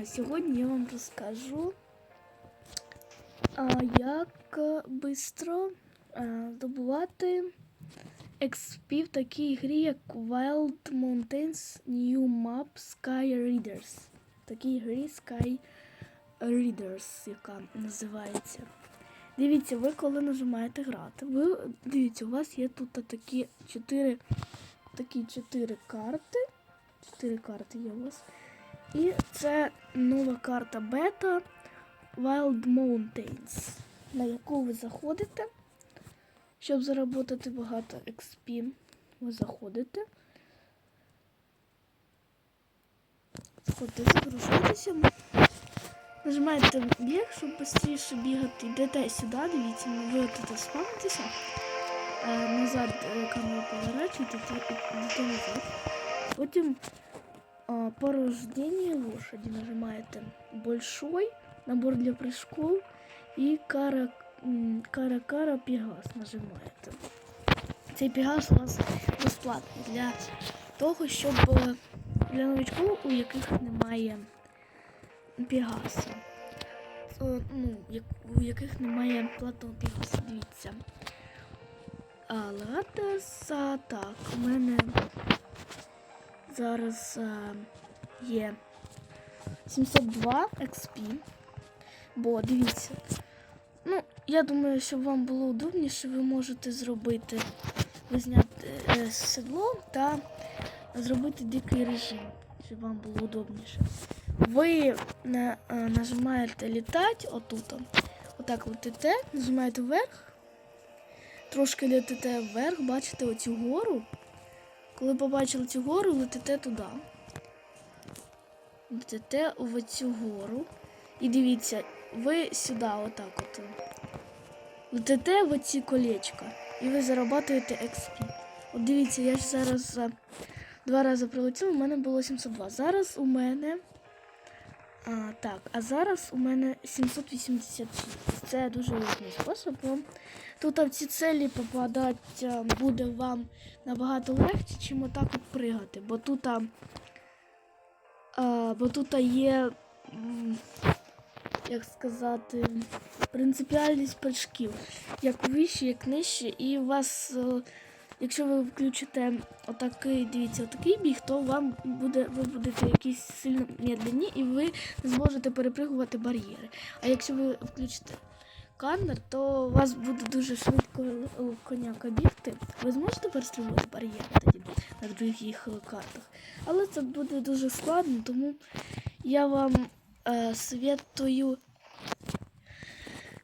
А, сьогодні я вам розкажу, а, як швидко здобувати XP в такій грі, як Wild Mountains New Map Sky Readers. В такій грі Sky Readers, яка називається. Дивіться, ви коли нажимаєте грати, ви дивіться, у вас є тут такі чотири такі чотири карти. Чотири карти є у вас. І це нова карта бета Wild Mountains, на яку ви заходите. Щоб заробити багато XP, ви заходите. Заходите, загружаєтеся. Нажимаєте біг, щоб швидше бігати. Йдете сюди, дивіться, ви тут спавнитеся. Е, назад е, камеру поворачуєте, йдете назад. Потім по рождению лошади нажимаете большой набор для прыжков и кара кара кара пегас нажимаєте. Цей пегас у вас безплатний для того, щоб для новичків, у яких немає пегаса. Ну, у яких немає платного пегаса, дивіться. Але так, у мене зараз е, є 702 XP. Бо дивіться. Ну, я думаю, щоб вам було удобніше, ви можете зробити ви зняти е, седло та зробити дикий режим, щоб вам було удобніше. Ви на, е, нажимаєте літати отут. Отак летите, нажимаєте вверх, трошки летите вверх, бачите оцю гору. Коли побачили цю гору, летите туди. Летите в цю гору. І дивіться, ви сюди, отак от. Летите в ці колечка. І ви зарабатуєте XP. От дивіться, я ж зараз е, два рази прилетів, у мене було 702. Зараз у мене. А, так, а зараз у мене 786. Це дуже спосіб. бо Тут в ці целі попадати е, буде вам набагато легше, чим отак от пригати. Бо тут, а, а, бо тут є, як сказати, принципіальність прыжків. Як вище, як нижче. І у вас, е, якщо ви включите отакий, дивіться, отакий біг, то вам буде, ви будете якісь сильно медленні і ви не зможете перепригувати бар'єри. А якщо ви включите канер, то у вас буде дуже швидко е, коняка бігти. Ви зможете перестрілювати бар'єри тоді на других е, картах. Але це буде дуже складно, тому я вам е, советую.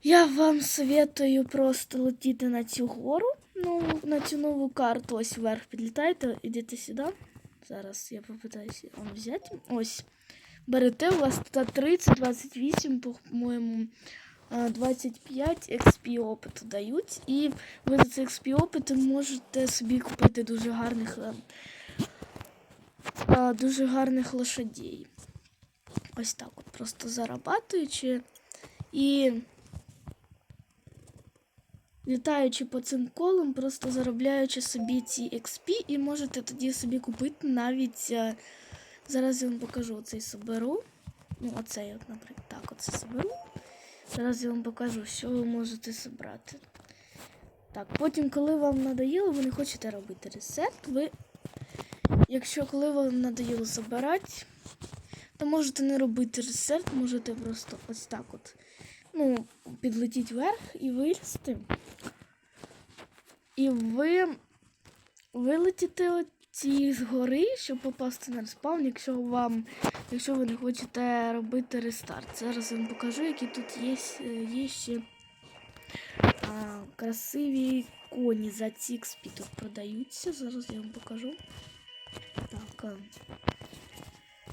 Я вам советую просто летіти на цю гору, ну, на цю нову карту. Ось вверх підлітайте, ідете сюди. Зараз я попитаюся вам взяти. Ось. Берете, у вас тут 30, 28, по-моєму, 25 XP опиту дають. І ви за цей XP опит можете собі купити дуже гарних е, дуже гарних лошадей. Ось так от, просто зарабатуючи і літаючи по цим колам, просто заробляючи собі ці XP, і можете тоді собі купити навіть. е, Зараз я вам покажу оцей соберу. Ну, оцей, от, наприклад, так, оце соберу. Зараз я вам покажу, що ви можете зібрати. Так, потім, коли вам надоїло, ви не хочете робити ресет, ви, якщо коли вам надоїло забирати, то можете не робити ресет, можете просто ось так от. Ну, підлетіти вверх і вилізти. І ви вилетіте от ці з гори, щоб попасти на респаун, якщо вам, якщо ви не хочете робити рестарт. Зараз вам покажу, які тут є, е, є ще а, красиві коні за ці тут продаються. Зараз я вам покажу. Так.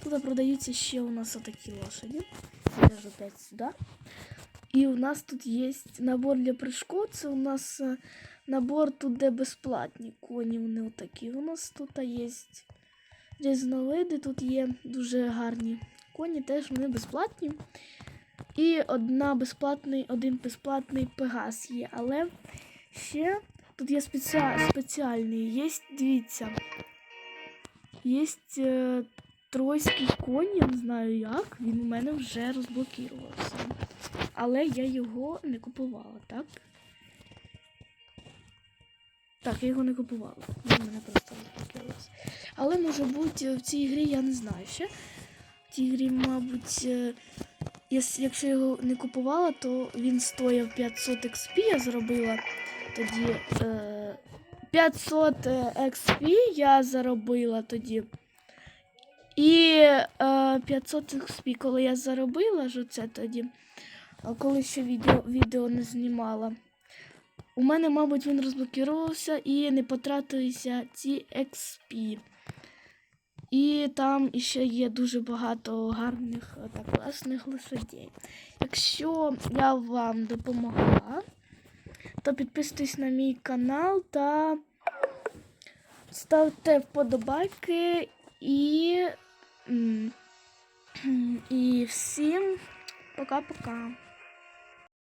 Тут продаються ще у нас отакі лошади. Я ж опять сюди. І у нас тут є набор для прыжков. Це у нас е, набор тут, де безплатні коні. Вони отакі. У нас тут є різновиди, тут є дуже гарні коні, теж вони безплатні. І одна безплатний, один безплатний пегас є. Але ще тут є спеціа, спеціальний. Є, дивіться. Є е, тройський конь, я не знаю як, він у мене вже розблокувався. Але я його не купувала, так? Так, я його не купувала. Він мене просто розблокувався. Але може бути в цій грі я не знаю ще. В цій грі, мабуть, е, якщо я його не купувала, то він стояв 500 XP, я зробила тоді. Е, 500 XP я заробила тоді. І е, 500 XP, коли я заробила ж це тоді, коли ще відео, відео не знімала. У мене, мабуть, він розблокувався і не потратилися ці XP. І там іще є дуже багато гарних та класних лошадей. Якщо я вам допомогла, то підписуйтесь на мій канал та ставте вподобайки і, і всім пока-пока.